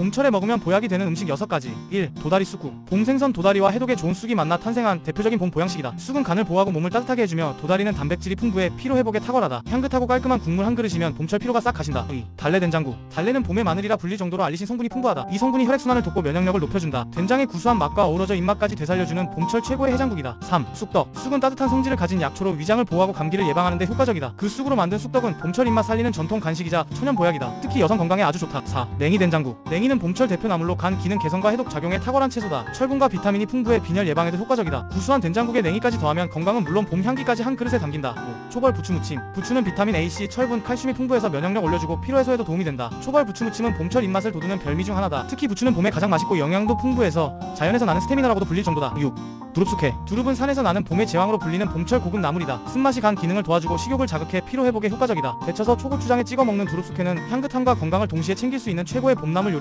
봄철에 먹으면 보약이 되는 음식 6가지. 1. 도다리 쑥국. 봄 생선 도다리와 해독에 좋은 쑥이 만나 탄생한 대표적인 봄 보양식이다. 쑥은 간을 보호하고 몸을 따뜻하게 해주며 도다리는 단백질이 풍부해 피로 회복에 탁월하다. 향긋하고 깔끔한 국물 한 그릇이면 봄철 피로가 싹 가신다. 2. 달래 된장국. 달래는 봄의 마늘이라 불릴 정도로 알리신 성분이 풍부하다. 이 성분이 혈액순환을 돕고 면역력을 높여준다. 된장의 구수한 맛과 어우러져 입맛까지 되살려주는 봄철 최고의 해장국이다. 3. 쑥떡. 쑥은 따뜻한 성질을 가진 약초로 위장을 보호하고 감기를 예방하는 데 효과적이다. 그 쑥으로 만든 쑥떡은 봄철 입맛 살리는 전통 간식이자 천연 보약이다. 특히 여성 건강에 아주 좋다. 4. 냉이 된장국. 냉이 는 봄철 대표 나물로 간 기능 개선과 해독 작용에 탁월한 채소다. 철분과 비타민이 풍부해 빈혈 예방에도 효과적이다. 구수한 된장국에 냉이까지 더하면 건강은 물론 봄 향기까지 한 그릇에 담긴다. 5. 초벌 부추 무침. 부추는 비타민 A, C, 철분, 칼슘이 풍부해서 면역력 올려주고 피로 해소에도 도움이 된다. 초벌 부추 무침은 봄철 입맛을 돋우는 별미 중 하나다. 특히 부추는 봄에 가장 맛있고 영양도 풍부해서 자연에서 나는 스태미나라고도 불릴 정도다. 6. 두릅숙회 두릅은 산에서 나는 봄의 제왕으로 불리는 봄철 고급 나물이다. 쓴맛이 간 기능을 도와주고 식욕을 자극해 피로 회복에 효과적이다. 데쳐서 초고추장에 찍어 먹는 두릅숙회는 향긋함과 건강을 동시에 챙길 수 있는 최고의 봄나물 요리다